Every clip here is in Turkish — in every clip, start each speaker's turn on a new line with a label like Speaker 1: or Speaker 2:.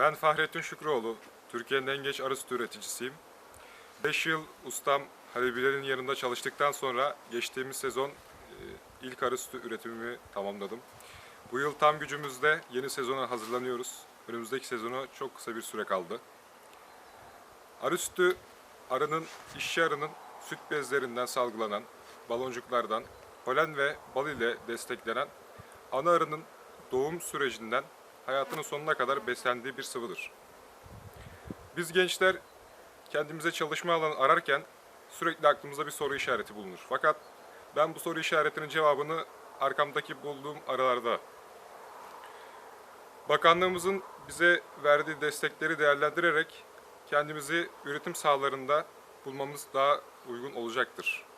Speaker 1: Ben Fahrettin Şükrüoğlu, Türkiye'nin en genç arı sütü üreticisiyim. 5 yıl ustam Halil yanında çalıştıktan sonra geçtiğimiz sezon e, ilk arı sütü üretimimi tamamladım. Bu yıl tam gücümüzde yeni sezona hazırlanıyoruz. Önümüzdeki sezona çok kısa bir süre kaldı. Arı sütü arının, işçi arının süt bezlerinden salgılanan baloncuklardan polen ve bal ile desteklenen ana arının doğum sürecinden hayatının sonuna kadar beslendiği bir sıvıdır. Biz gençler kendimize çalışma alanı ararken sürekli aklımızda bir soru işareti bulunur. Fakat ben bu soru işaretinin cevabını arkamdaki bulduğum aralarda Bakanlığımızın bize verdiği destekleri değerlendirerek kendimizi üretim sahalarında bulmamız daha uygun olacaktır.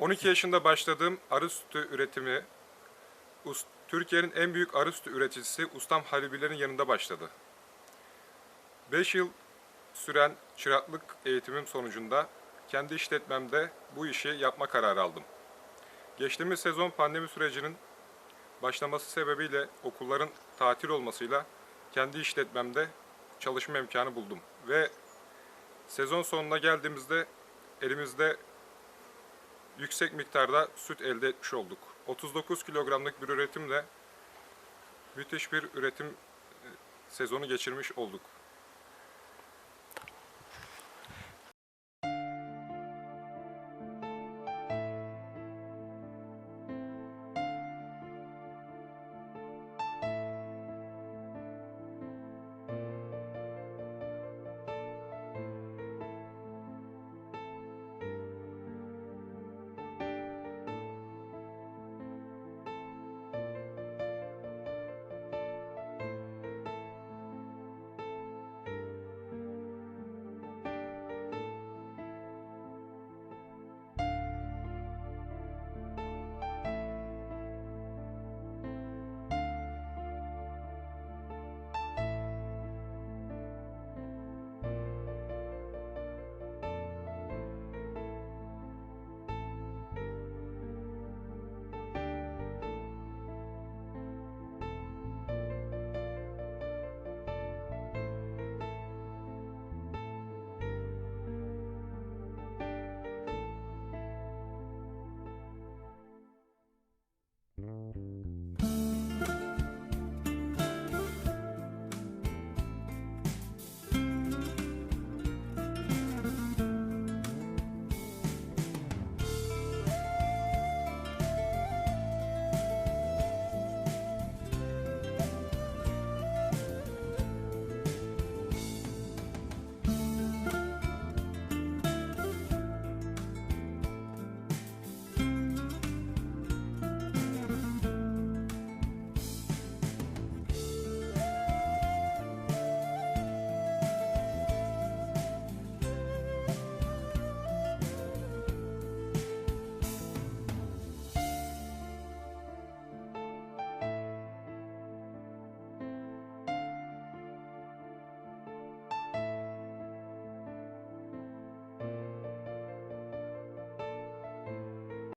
Speaker 1: ...12 yaşında başladığım arı sütü üretimi... ...Türkiye'nin en büyük arı sütü üreticisi Ustam Halil Bilal'in yanında başladı. 5 yıl süren çıraklık eğitimim sonucunda... ...kendi işletmemde bu işi yapma kararı aldım. Geçtiğimiz sezon pandemi sürecinin başlaması sebebiyle okulların tatil olmasıyla kendi işletmemde çalışma imkanı buldum. Ve sezon sonuna geldiğimizde elimizde yüksek miktarda süt elde etmiş olduk. 39 kilogramlık bir üretimle müthiş bir üretim e, sezonu geçirmiş olduk.